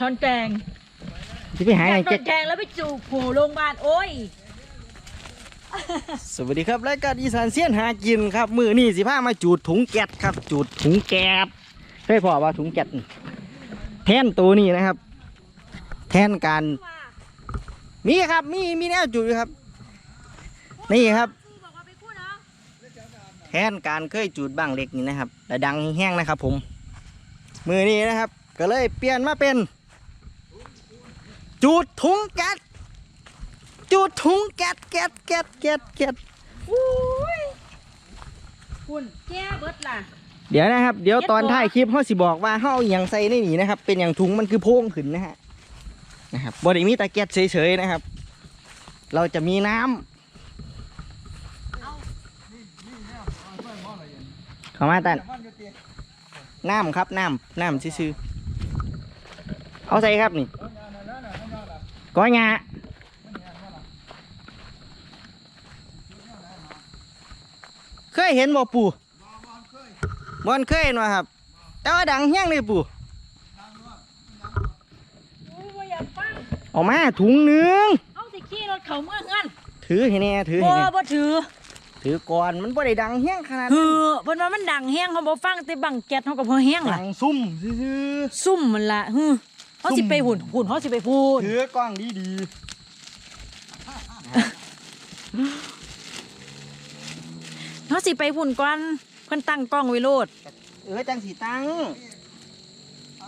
ช้อนแกงที่ไปหาอไอ้ยากโดเจ็ดนแกงแล้วไปจูบโผโรงพยาบาลโอ้ย สวัสดีครับรายการอีสานเสียนหากินครับ มือนี่สิพามาจูดถุงแก๊สครับ จูดถุงแก๊สเคยพอว่าถุงแก๊สนี่แทนตัวนี้นะครับ แทนการมีครับมีมีแนวจูดอยู่ครับ นี่ครับบอกว่าไปพูดเนาะแทนการเคยจูดบ้างเล็กนี่นะครับแต่ดังแห้งๆนะครับ ผม มือนี้นะครับ ก็เลยเปลี่ยนมาเป็น จูดถุงแก๊สจูดถุงแก๊สแก๊สแก๊สแก๊สแก๊สอุ้ยคุณแก้เบิดล่ะเดี๋ยวนะครับ เดี๋ยวเก็บตอนตัวท้ายคลิปเขาสิบอกว่าเขาเอาอหย่างใส่ในนี่นะครับ เป็นอย่างถุงมันคือโพงขึ้นนะฮะนะครับบริมีตะเกียบเฉยๆนะครับ เราจะมีน้ำเข้ามาตันน้ำครับน้ำน้ำซื่อๆเอาใส่ครับนี่ ก้อยงาเคยเห็นบ่ปู่บอนเคยเห็นว่าครับ แต่ว่าดังเฮี้ยงเลยปู่อุ้ยว่าอยากฟังเออกมาถุงหนึงเอาสิขี่รถเขาเมื่อเงินถือให้แน่ถือบ่ให้แน่บ่ถือ ถือก่อนมันบ่ได้ดังเฮี้ยงขนาดคือเพิ่นว่ามันดังแฮงเขาบ่ฟังแต่บังแก๊สเขาก็บ่แฮงล่ะดังซุ่มซื่อซุ่มมันล่ะฮึ เขาสิไปหุ่นหุ่นเขาสิไปพูดๆถือกล้องดีดีเขาสิไปหุ่นก่อนเพิ่นตั้งกล้องไว้โลดๆเออจังสีตังเอา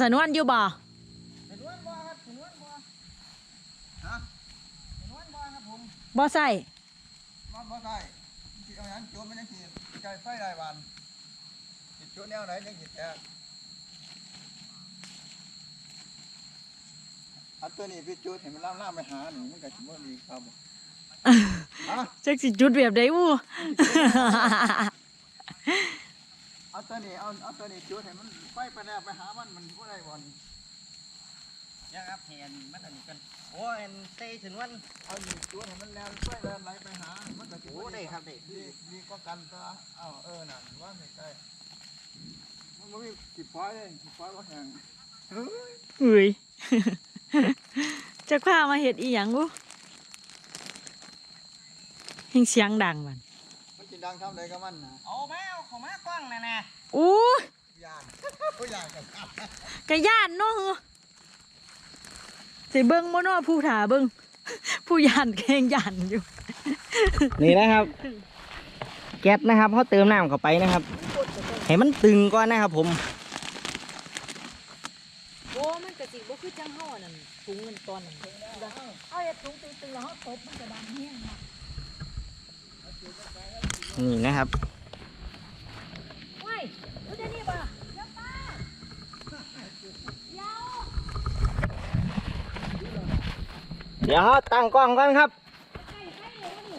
สนวนอยู่บ่เป็นวันบ่ครับเป็นวันบ่ฮะเป็นวันบ่ครับผมบ่ใส่มันบ่ได้สิเอาหยังโจมมันยังสิใจไฟได้วันสิโจมแนวไหนยังสิแท้อันตัวนี้พี่จุดเห็นมันล่ามล่ามไปหาหนึ่งมันก็สิบ่ดีครับฮะจักสิจุดแบบใดอู้ เอาตัวนี้เอาเอาตัวนี้จุดให้มันไฟไปแล้วไปหามันมันบ่ได้บ่นี่ยังครับเห็นมันอันนี้กันโอ้ยเตะถึงวันเอานี่จุดให้มันแล้วไฟแล้วไหลไปหา มันก็สิโอ้ได้ครับได้ดีดีก็กันตัวเอาเออนั่นว่าไม่ใกล้มันบ่มีสิปล่อยเลยสิปล่อยบ่แห้งเฮ้ยเอ้ยจะพามาเฮ็ดอีหยังอู้เฮงเสียงดังมันมันสิ ดังทำาใดกับมันน่ะเอามาเอาเข้ามากล้องนะนะอู้ย่านโอ้ยย่านกันครับกะย่านเนาะหือสิเบิ่งบ่เนาะผู้ถาเบิ่งผู้ย่านแกงย่านอยู่ นี่นะครับ แก๊สนะครับเขาเติมน้ำเข้าไปนะครับให้มันตึงก่อนนะครับผมโอ้มันกะสิบ่คือจังเฮาอันนั้นถุงมันตอนนั้นเอาเฮ็ดถุงตึงๆแล้วเฮาตบมันก็ดังแฮงเนาะ นี่นะครับเว้ยรู้จักนี่บ่เดี๋ยวป้าเดี๋ยวเดี๋ยวเราตั้งกล้องก่อนครับ ใกล้ใกล้เลยนี่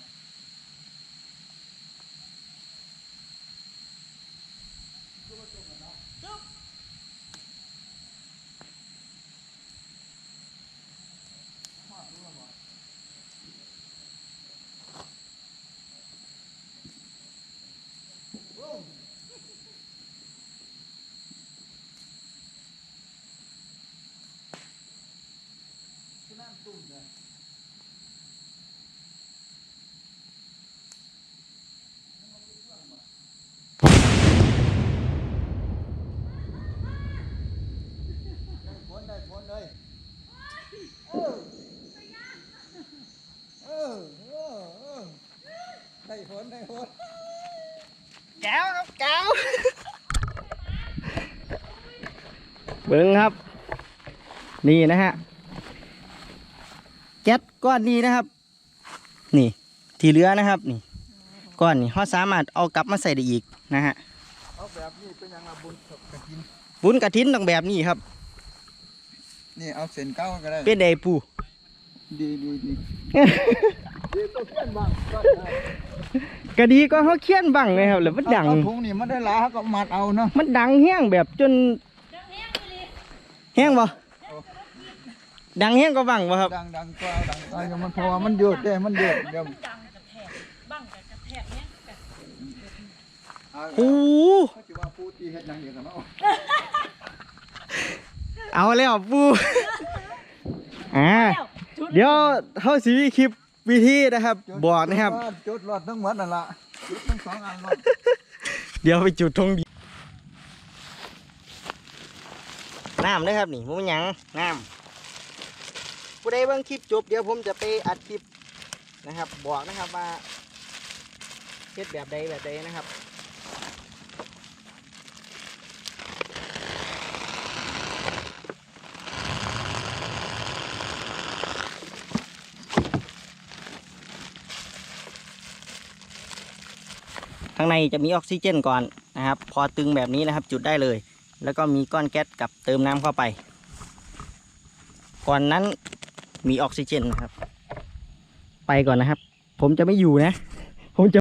ตุ้มคือน้ำตุ้มเลยได้ผลได้ผลเลยเออ เออเออเออได้ผลได้ผลแก้วครับแก้วเบิ้งครับ นี่นะฮะแก๊สก้อนนี้นะครับ นี่ ที่เหลือนะครับ นี่ก้อนนี้เขาสามารถเอากลับมาใส่ได้อีกนะฮะเอาแบบนี้เป็นยังไงบุญกับกระทินบุญกระถินต้องแบบนี้ครับ นี่เอาเส้นเก้าก็ได้ เป็นไดปูดีดีดี ดีก็เพื่อนบ้าง ก็ได้กะดีก็เขาเคียนบังเลยครับแล้วมันดัง เอาถุงนี่มันได้หลายเขาก็มัดเอาเนาะมันดังแห้งแบบจนแห้งบ่ดังแห้งก็บังบ่ครับ ดังดังก็เอาดังก็เอามันเพราะว่ามันหยุดได้มันหยุดเดี๋ยวดังกระแทกบังกับกระแทกเนี่ยกระเอาโอ้โหเขาสิว่าปูตีเฮ็ดหยังอย่างกันเนาะเอาแล้วปูอ่าแล้วจุดเดี๋ยวเขาสิมีคลิป วิธีนะครับบอกนะครับจุดรอดทั้งหมดนั่นล่ะจุดทั้งสองอันรอดเดี๋ยวไปจุดธงดีน้ำเลยครับนี่มุ้งยังน้ำผู้ใดเบิ่งคลิปจบเดี๋ยวผมจะไปอัดคลิปนะครับ บอกนะครับว่าเฮ็ดแบบใดแบบใดนะครับ ข้างในจะมีออกซิเจนก่อนนะครับ พอตึงแบบนี้นะครับจุดได้เลย แล้วก็มีก้อนแก๊สกับเติมน้ำเข้าไป ก่อนนั้นมีออกซิเจนนะครับ ไปก่อนนะครับ ผมจะไม่อยู่นะ ผมจะ